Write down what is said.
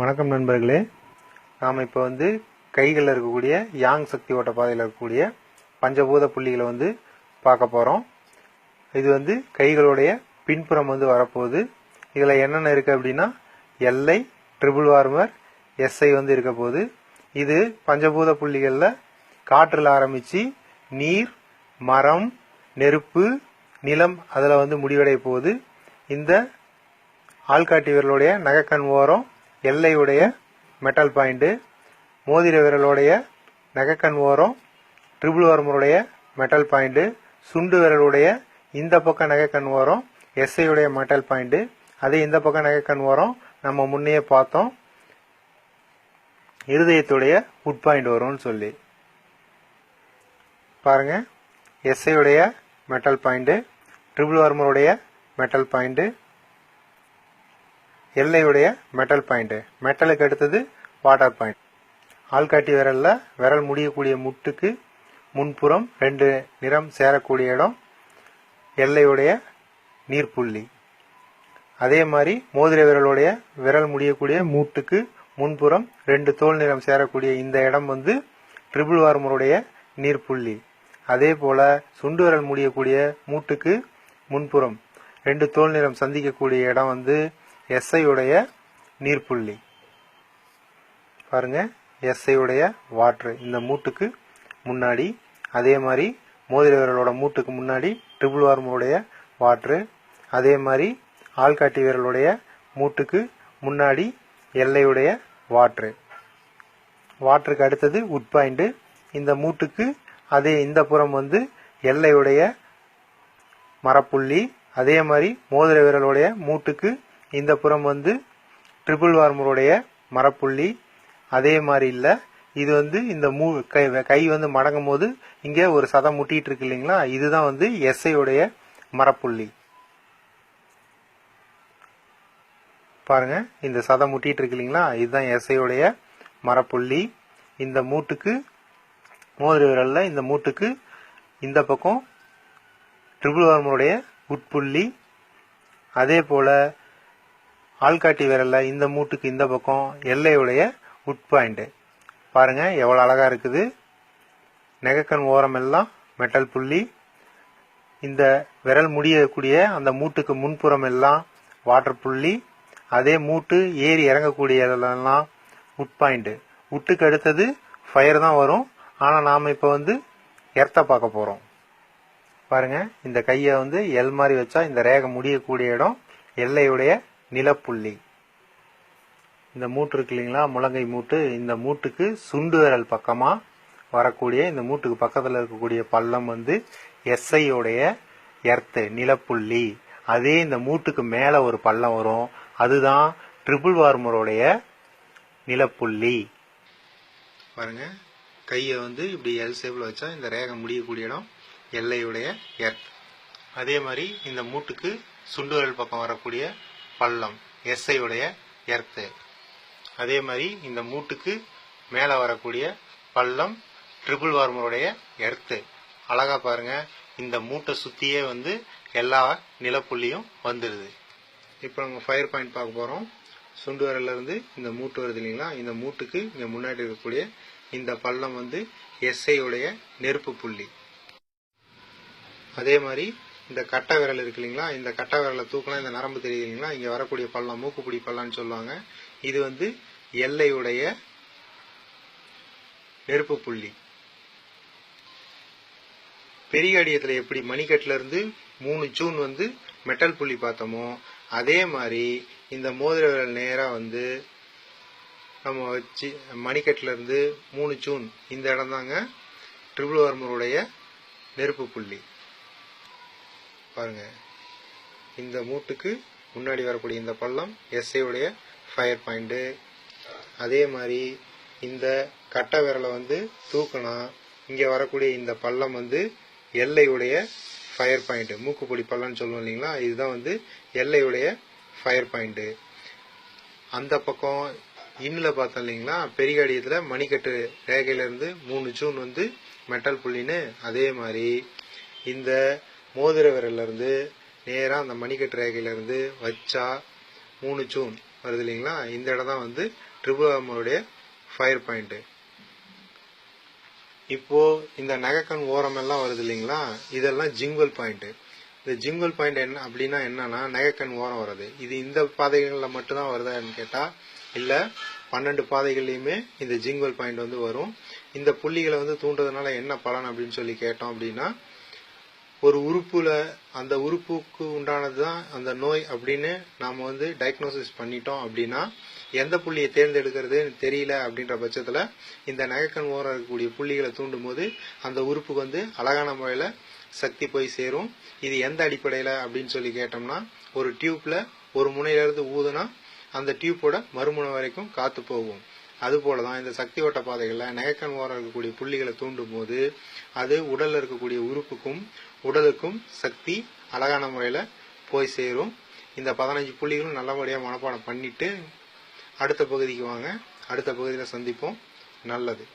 வணக்கம் நண்பர்களே. நாம் இப்போ வந்து கைகளில் இருக்கக்கூடிய யாங் சக்தி ஓட்ட பாதையில் இருக்கக்கூடிய பஞ்சபூத புள்ளிகளை வந்து பார்க்க போகிறோம் இது வந்து கைகளுடைய பின்புறம் வந்து வரப்போகுது. இதில் என்னென்ன இருக்குது அப்படின்னா எல்ஐ ட்ரிபிள் வார்மர் எஸ்ஐ வந்து இருக்க போகுது. இது பஞ்சபூத புள்ளிகளில் காற்றில் ஆரம்பித்து நீர் மரம் நெருப்பு நிலம் அதில் வந்து முடிவடைய போகுது. இந்த ஆள்காட்டி விரலுடைய நகைக்கண் ஓரம் எல்லையுடைய மெட்டல் பாயிண்ட்டு மோதிர விரலுடைய நகக்கண் ஓரம் ட்ரிபிள் வர்மருடைய மெட்டல் பாயிண்ட்டு சுண்டு விரலுடைய இந்த பக்கம் நகைக்கண் ஓரம் எஸ்ஐயுடைய மெட்டல் பாயிண்ட்டு அதே இந்த பக்கம் நகைக்கண் ஓரம் நம்ம முன்னையே பார்த்தோம். இருதயத்துடைய உட் பாயிண்ட் வரும்னு சொல்லி. பாருங்க. எஸ்ஐயுடைய மெட்டல் பாயிண்ட்டு ட்ரிபிள் வார்மருடைய மெட்டல் பாயிண்ட்டு எல்லையுடைய மெட்டல் பாயிண்ட் மெட்டலுக்கு அடுத்தது வாட்டர் பாயிண்ட் ஆள்காட்டி விரல்ல விரல் முடியக்கூடிய முட்டுக்கு முன்புறம் ரெண்டு நிறம் சேரக்கூடிய இடம் எல்லையுடைய நீர்ப்புள்ளி. அதே மாதிரி மோதிர விரலுடைய விரல் முடியக்கூடிய மூட்டுக்கு முன்புறம் ரெண்டு தோல் நிறம் சேரக்கூடிய இந்த இடம் வந்து ட்ரிபிள் வார்மருடைய நீர்ப்புள்ளி. அதே போல சுண்டு விரல் முடியக்கூடிய மூட்டுக்கு முன்புறம் ரெண்டு தோல் நிறம் சந்திக்கக்கூடிய இடம் வந்து எஸ்ஐ உடைய நீர்ப்புள்ளி. பாருங்க எஸ்ஐ உடைய வாட்ரு இந்த மூட்டுக்கு முன்னாடி அதே மாதிரி மோதிர விரலோட மூட்டுக்கு முன்னாடி ட்ரிபிள் வார்முடைய வாட்ரு அதே மாதிரி ஆள்காட்டி விரலுடைய மூட்டுக்கு முன்னாடி எல்லையுடைய வாட்ரு வாட்டருக்கு அடுத்தது உட் பாயிண்ட்டு இந்த மூட்டுக்கு அதே இந்த புறம் வந்து எல்லையுடைய மரப்புள்ளி அதே மாதிரி மோதிர விரலுடைய மூட்டுக்கு இந்த புறம் வந்து ட்ரிபிள் வார்மருடைய மரப்புள்ளி. அதே மாதிரி இல்லை. இது வந்து இந்த மூ கை கை வந்து மடங்கும் போது இங்கே ஒரு சதம் முட்டிகிட்டு இருக்கு இல்லைங்களா? இதுதான் வந்து எஸ்ஐயுடைய மரப்புள்ளி. பாருங்க இந்த சதம் முட்டிகிட்டு இருக்கு இல்லைங்களா? இதுதான் எஸ்ஐயுடைய மரப்புள்ளி. இந்த மூட்டுக்கு மோதிர விரல்ல இந்த மூட்டுக்கு இந்த பக்கம் ட்ரிபிள் வார்மருடைய உட்புள்ளி. அதே போல் ஆள்காட்டி விரல்ல இந்த மூட்டுக்கு இந்த பக்கம் எல்லையுடைய உட்பாயிண்ட் பாருங்க எவ்வளோ அழகா இருக்குது. நெகக்கண் ஓரம் எல்லாம் மெட்டல் புள்ளி. இந்த விரல் முடியக்கூடிய அந்த மூட்டுக்கு முன்புறம் எல்லாம் வாட்டர் புள்ளி. அதே மூட்டு ஏறி இறங்கக்கூடிய எல்லாம் உட் பாயிண்ட்டு உட்டுக்கு அடுத்தது ஃபயர் தான் வரும். ஆனால் நாம் இப்போ வந்து எர்த்த பார்க்க போகிறோம் பாருங்க இந்த கையை வந்து எல் மாதிரி வச்சா இந்த ரேகை முடியக்கூடிய இடம் எல்லையுடைய நிலப்புள்ளி. இந்த மூட்டு இருக்கு இல்லைங்களா? முழங்கை மூட்டு. இந்த மூட்டுக்கு சுண்டு விரல் வரக்கூடிய இந்த மூட்டுக்கு பக்கத்தில் இருக்கக்கூடிய பள்ளம் வந்து எஸ்ஐயோடைய எர்த்து நிலப்புள்ளி. அதே இந்த மூட்டுக்கு மேலே ஒரு பள்ளம் வரும். அதுதான் ட்ரிபிள் வார்மருடைய நிலப்புள்ளி. பாருங்க. கையை வந்து இப்படி எல் சேப்பில் வச்சா இந்த ரேகை முடியக்கூடிய இடம் எல்லையுடைய எர்த். அதே மாதிரி இந்த மூட்டுக்கு சுண்டுவரல் பக்கம் வரக்கூடிய பள்ளம் எஸ்ஐ உடைய எர்த்து. அதே மாதிரி இந்த மூட்டுக்கு மேலே வரக்கூடிய பள்ளம் ட்ரிபிள் வார்மருடைய எர்த்து. அழகா பாருங்க இந்த மூட்டை சுத்தியே வந்து எல்லா நிலப்புள்ளியும் வந்துடுது இப்போ நம்ம ஃபயர் பாயிண்ட் பார்க்க போறோம். சுண்டு விரல்ல இருந்து இந்த மூட்டு வருது இல்லைங்களா? இந்த மூட்டுக்கு இங்க முன்னாடி இருக்கக்கூடிய இந்த பள்ளம் வந்து எஸ்ஐ உடைய நெருப்பு புள்ளி. அதே மாதிரி இந்த கட்டை விரல் இருக்கு இல்லைங்களா? இந்த கட்டை விரலை தூக்கலாம் இந்த நரம்பு தெரியுது இல்லைங்களா? இங்கே வரக்கூடிய பள்ளம் மூக்குப்பிடி பள்ளம்னு சொல்லுவாங்க. இது வந்து எல்லையுடைய நெருப்பு புள்ளி. பெரிய அடியத்தில் எப்படி? மணிக்கட்டுல இருந்து மூணு ஜூன் வந்து மெட்டல் புள்ளி பார்த்தோமோ அதே மாதிரி இந்த மோதிர விரல் நேராக வந்து நம்ம வச்சு மணிக்கட்டிலிருந்து மூணு ஜூன் இந்த இடம் தாங்க ட்ரிபிள் வர்மருடைய நெருப்பு புள்ளி. பாருங்க. இந்த மூட்டுக்கு முன்னாடி வரக்கூடிய இந்த பள்ளம் எஸ்ஐ உடைய ஃபயர் பாயிண்ட் அதே மாதிரி இந்த கட்டை விரலை வந்து தூக்கினா இங்க வரக்கூடிய இந்த பள்ளம் வந்து எல்லையுடைய ஃபயர் பாயிண்ட் மூக்குப்பொடி பள்ளம்னு சொல்லுவோம் இல்லைங்களா? இதுதான் வந்து எல்லையுடைய ஃபயர் பாயிண்ட் அந்த பக்கம் இன்னில் பார்த்தோம் இல்லைங்களா? பெரிகாடியத்துல மணிக்கட்டு ரேகையிலேருந்து மூணு ஜூன் வந்து மெட்டல் புள்ளின்னு அதே மாதிரி இந்த மோதிர விரல்ல நேராக அந்த மணிக்கட்டு ரேகையிலேருந்து வச்சா மூணு ஜூன் வருது இல்லைங்களா? இந்த இடம் தான் வந்து ட்ரிபுலமுடைய ஃபயர் பாயிண்ட்டு இப்போ இந்த நகைக்கண் ஓரம் எல்லாம் வருது இல்லைங்களா? இதெல்லாம் ஜிங்குவல் பாயிண்ட் இந்த ஜிங்குவல் பாயிண்ட் என்ன அப்படின்னா என்னன்னா நகைக்கண் ஓரம் வருது இது இந்த பாதைகளில் மட்டும்தான் வருதான்னு கேட்டா இல்ல பன்னெண்டு பாதைகள்லயுமே இந்த ஜிங்குவல் பாயிண்ட் வந்து வரும். இந்த புள்ளிகளை வந்து தூண்டுறதுனால என்ன பலன் அப்படின்னு சொல்லி கேட்டோம் அப்படின்னா ஒரு உறுப்புல அந்த உறுப்புக்கு உண்டானது தான் அந்த நோய் அப்படின்னு நாம வந்து டயக்னோசிஸ் பண்ணிட்டோம் அப்படின்னா எந்த புள்ளியை தேர்ந்தெடுக்கிறது தெரியல அப்படின்ற பட்சத்துல இந்த நகைக்கண் ஓரம் இருக்கக்கூடிய புள்ளிகளை தூண்டும் போது அந்த உறுப்புக்கு வந்து அழகான முறையில சக்தி போய் சேரும். இது எந்த அடிப்படையில அப்படின்னு சொல்லி கேட்டோம்னா ஒரு டியூப்ல ஒரு முனையில இருந்து ஊதுனா அந்த டியூப்போட மறுமுனை வரைக்கும் காத்து போகும். அதுபோலதான் இந்த சக்தி ஓட்ட பாதைகளில் நகைக்கண் ஓரம் இருக்கக்கூடிய புள்ளிகளை தூண்டும் போது அது உடல்ல இருக்கக்கூடிய உறுப்புக்கும் உடலுக்கும் சக்தி அழகான முறையில போய் சேரும். இந்த பதினஞ்சு புள்ளிகளும் நல்லபடியா மனப்பாடம் பண்ணிட்டு அடுத்த பகுதிக்கு வாங்க. அடுத்த பகுதியில் சந்திப்போம். நல்லது.